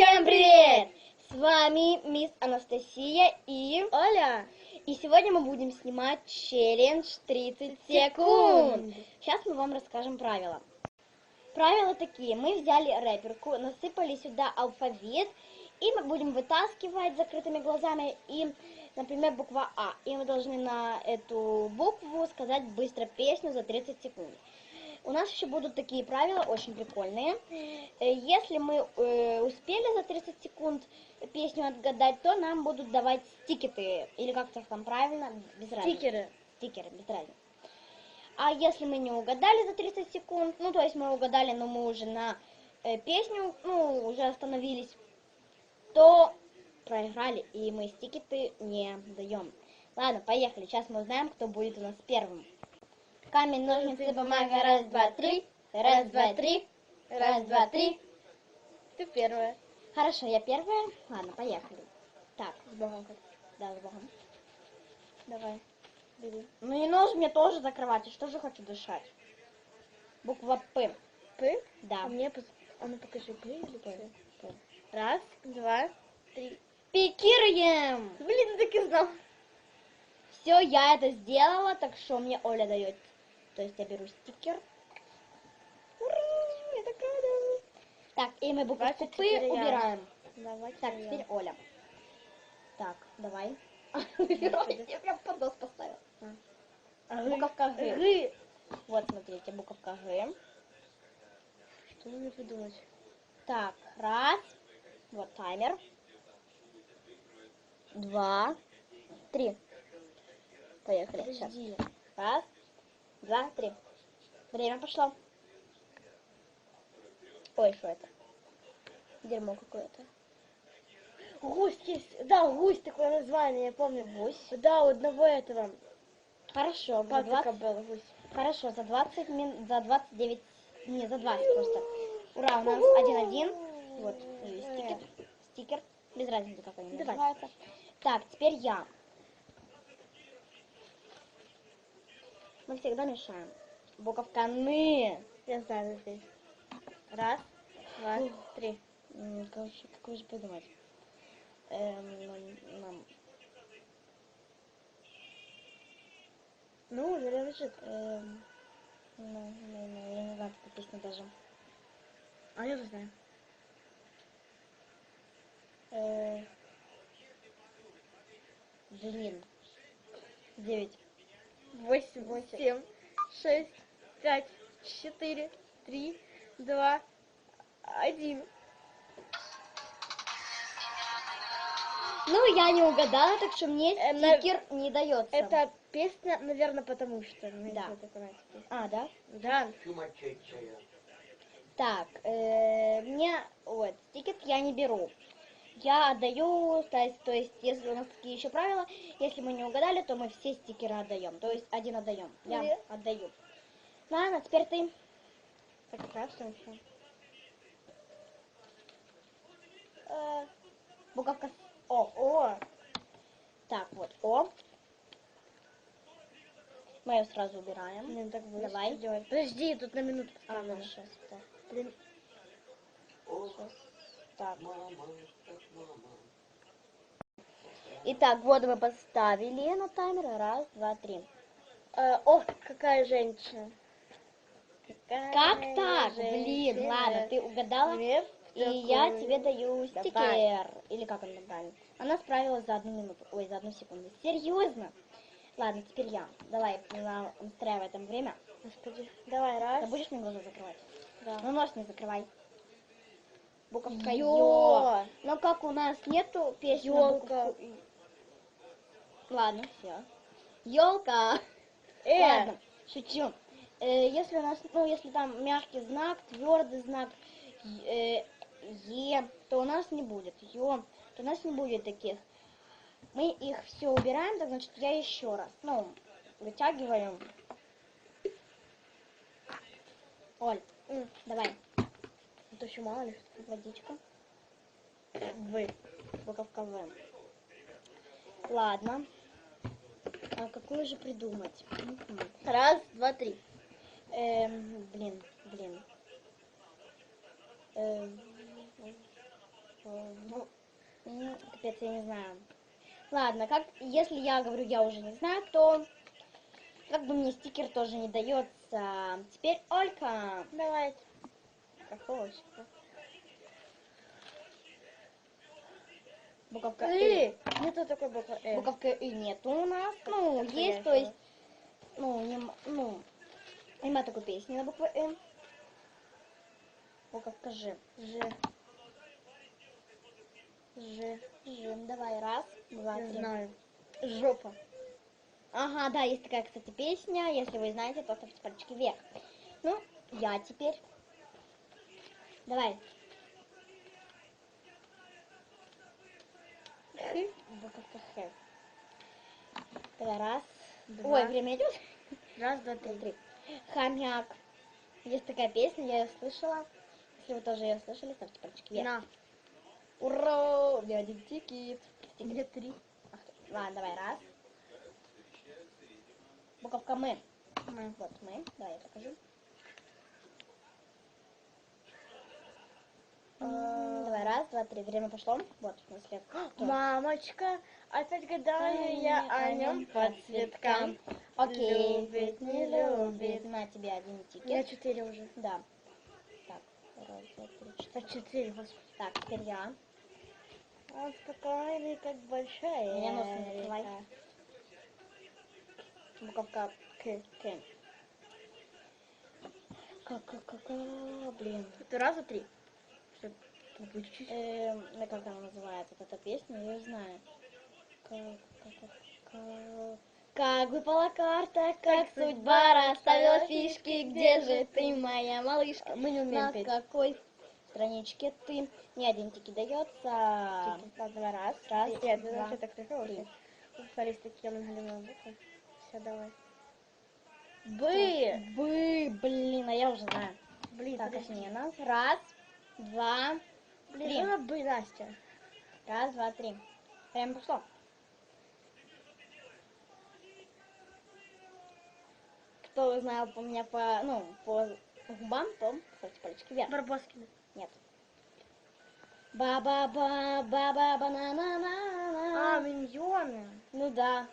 Всем привет! С вами мисс Анастасия и Оля! И сегодня мы будем снимать челлендж 30 секунд. Сейчас мы вам расскажем правила. Правила такие. Мы взяли рэперку, насыпали сюда алфавит, и мы будем вытаскивать закрытыми глазами, и, например, буква А. И мы должны на эту букву сказать быстро песню за 30 секунд. У нас еще будут такие правила, очень прикольные. Э, Если мы э, успели за 30 секунд песню отгадать, то нам будут давать стикеты, или как-то там правильно, без разницы. Стикеры. Стикеры, без разницы. А если мы не угадали за 30 секунд, ну, то есть мы угадали, но мы уже на э, песню, ну, уже остановились, то проиграли, и мы стикеты не даем. Ладно, поехали. Сейчас мы узнаем, кто будет у нас первым. Камень, ножницы, бумага, раз, два, три. Раз, два, три. Раз, два, три. Ты первая. Хорошо, я первая. Ладно, поехали. Так, С Богом. да, с Богом. Давай. Бери. Ну и нож мне тоже закрывать, что же хочу дышать? Буква П. П? Да. А мне... А ну покажи, П или П? П. Раз, два, три. Пикируем! Блин, так и знал. Все, я это сделала, так что мне Оля дает. То есть я беру стикер. Ура, я так рада. Так, и мы букву П я. убираем. Давай. Так, я. теперь Оля. Так, давай. Я прям поднос поставила. А, Буковка Г. Вот, смотрите, буковка Г. Что мне придумать? Так, раз. Вот таймер. Два. Три. Поехали. Сейчас. Подожди. Раз, два, три. Время пошло. Ой, что это? Дерьмо какое-то. Гусь есть. Да, гусь такое название, я помню. Гусь. Да, у одного этого. Хорошо, за Патрика 20, был гусь. хорошо, за 20 мин, за 29, не, за 20 просто. Ура, у нас один-один. Вот, и стикер. Стикер. Без разницы, как они Давай. называются. Так, теперь я. Мы всегда мешаем. Буковка ны. Я знаю здесь. Раз, два, три. Короче, какой же придумать? Эм, нам- нам, Ну, уже лежит. эм, ну, ну, ну, я не знаю, как песня даже. А я знаю. Э, Блин. Девять. Восемь, семь, шесть, пять, четыре, три, два, один. Ну, я не угадала, так что мне Э, стикер не дается. Это песня, наверное, потому что. Да. А, да? Да. Так, э, мне вот стикет я не беру. Я отдаю, то есть, то есть, если у нас такие еще правила, если мы не угадали, то мы все стикеры отдаем. То есть один отдаем. Я Нет. отдаю. Ладно, теперь ты. Так вообще. Э, буковка О. О, Так, вот О. Мы ее сразу убираем. блин, так будет. Давай. что делать? Подожди, тут на минуту А, ну, сейчас, да. Блин, О, Итак, вот мы поставили на таймер. Раз, два, три. э, о, какая женщина. Какая Как так? Блин, женщина. ладно, ты угадала. Мне И я тебе даю Давай. стикер. Или как он правильно? Она справилась за одну минуту. Ой, за одну секунду. Серьезно? Ладно, теперь я. Давай, устраивай там время. Господи, давай, раз. Ты будешь мне глаза закрывать? Да. Ну, нос не закрывай. Буковка Ё. Но как у нас нету песни Ёлка. буковку. Ладно, все. Елка. Э, Ладно, шучу. Э, если у нас, ну, если там мягкий знак, твердый знак, э, Е, то у нас не будет. Ё, то у нас не будет таких. Мы их все убираем, так значит я еще раз. Ну, вытягиваем. Оль, давай, то еще мало ли. водичка. В. Буковка В. Ладно. А какую же придумать? Раз, два, три. Эм, блин, блин. Эм, М, Капец, я не знаю. Ладно, как если я говорю, я уже не знаю, то как бы мне стикер тоже не дается. Теперь Олька. Давайте. Числа? Буковка И. Нету такой буквы Э. Буковка «и» нету у нас. Ну, Как есть, то есть, ну, не, ну, нема такой песни на букву «м». Буковка «ж». Ж. Ж. Ж. Давай, раз, два, Не три. знаю. Жопа. Ага, да, есть такая, кстати, песня. Если вы знаете, то ставьте пальчики вверх. Ну, я теперь. Давай. Давай, раз. Два. Ой, время идет. Раз, два, три. три. Хомяк. Есть такая песня, я ее слышала. Если вы тоже ее слышали, ставьте пальчики вверх. На. Ура! У меня один тикет. Где три? Ах. Ладно, давай, раз. Буковка мы. Мы. Вот мы. Давай я покажу. Давай, раз, два, три. Время пошло. Вот, у нас след. Мамочка, опять гадаю я о нем по цветкам. Окей. Любит, не любит. На тебе один тикет. четыре уже. Да. Так, раз, два, три, четыре. Так, четыре, господи. Так, теперь я. Он спокойный, как большая Меня нос не закрывай. река. Буковка К. К. Как, как, как, а, блин. Это раз, два, три. Эм, ну, как она называется, вот эта песня, я знаю. Как, как, как, как, выпала карта, как судьба расставила фишки, где же ты, моя малышка? Мы не На умеем петь. какой страничке ты? Ни один тики дается. Так, два раз. Раз, Нет, два, два, это красиво. три. Смотри, такие галимые буквы. Все, давай. Бы! Бы, блин, а я уже знаю. Блин, Так, подожди. отмена. Раз, два, Блин, бы, Настя. Раз, два, три. Время пошло. Кто узнал по меня по, ну, по губам, то ставьте пальчики вверх. Барбоскины. Нет. Ба-ба-ба, ба-ба-ба-на-на-на-на. А, миньоны. Ну да.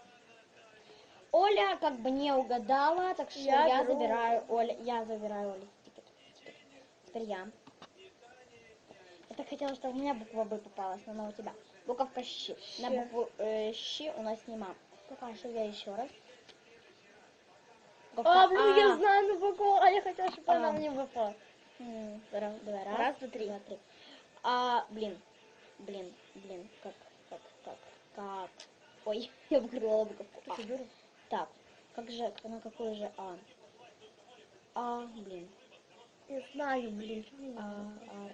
Оля как бы не угадала, так что Я я, беру. забираю Оля, я забираю. Тикет. Теперь я. Хотела, чтобы у меня буква Б попалась, но она у тебя. Буковка Щ. На букву э, Щ у нас нема. Покажу я еще раз. А, Буковка блин, я знаю на букву, а я хотела, чтобы А. она мне выпала. Давай, давай, раз, Раз, два, три. три. А, блин, блин, блин, как, как, как, как. Ой, я выкрыла буковку А. Так, как же, на какой же А? А, блин. Я знаю, блин. А, а.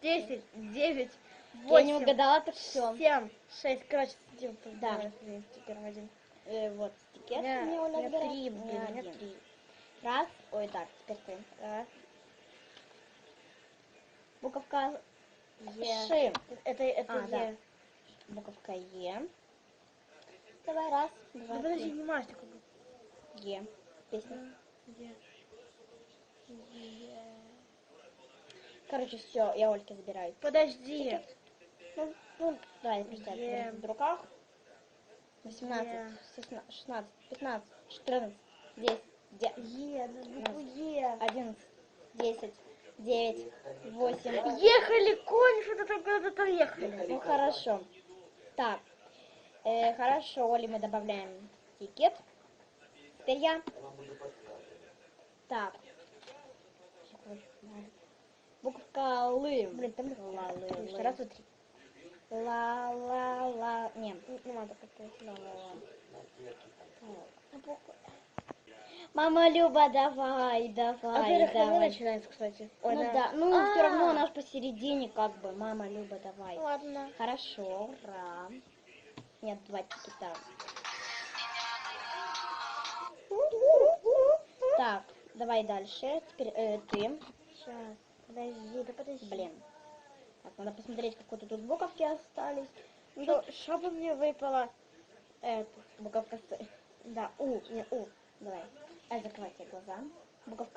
Десять, девять, Я не восемь, угадала, так все. семь, шесть. Короче, тут. Да. Теперь один. Э, вот, стикет Я- мне Оля я три, блин, я три. Раз, ой, так, теперь ты. Раз. Буковка Е. Ши. Это, это А, да. Е. Буковка Е. Давай, раз, два, Ну, подожди, не бы. Е. Песня. Е. Короче, все, я Ольке забираю. Подожди. Ну, ну, давай, просто Е. в руках. 18, Е. 16, 16, 15, 14, 10, 10, Е, на букву Е. 11, 10, 9, 8. Ехали, конь, что-то такое, куда-то ехали. Ну, хорошо. Так, э, хорошо, Оле мы добавляем тикет. Теперь я. Я. Так. Буква Лы. Блин, там Ла, лы, Еще раз, два, три. Ла, ла, ла. Не. Не надо как-то. Ла, ла, ла. А Мама Люба, давай, давай, А давай. начинается, кстати. Ой, ну да. да, ну А, все равно она ж посередине как бы. Мама Люба, давай. Ладно. Хорошо, ура. Нет, два тикета. Так, давай дальше. Теперь э, ты. Сейчас. Подожди, да подожди. Блин. Так, надо посмотреть, какие тут буковки остались. Ну, Что, чтобы мне выпало это. буковка. Да, У, не У. Давай. А закрывайте глаза. Буковка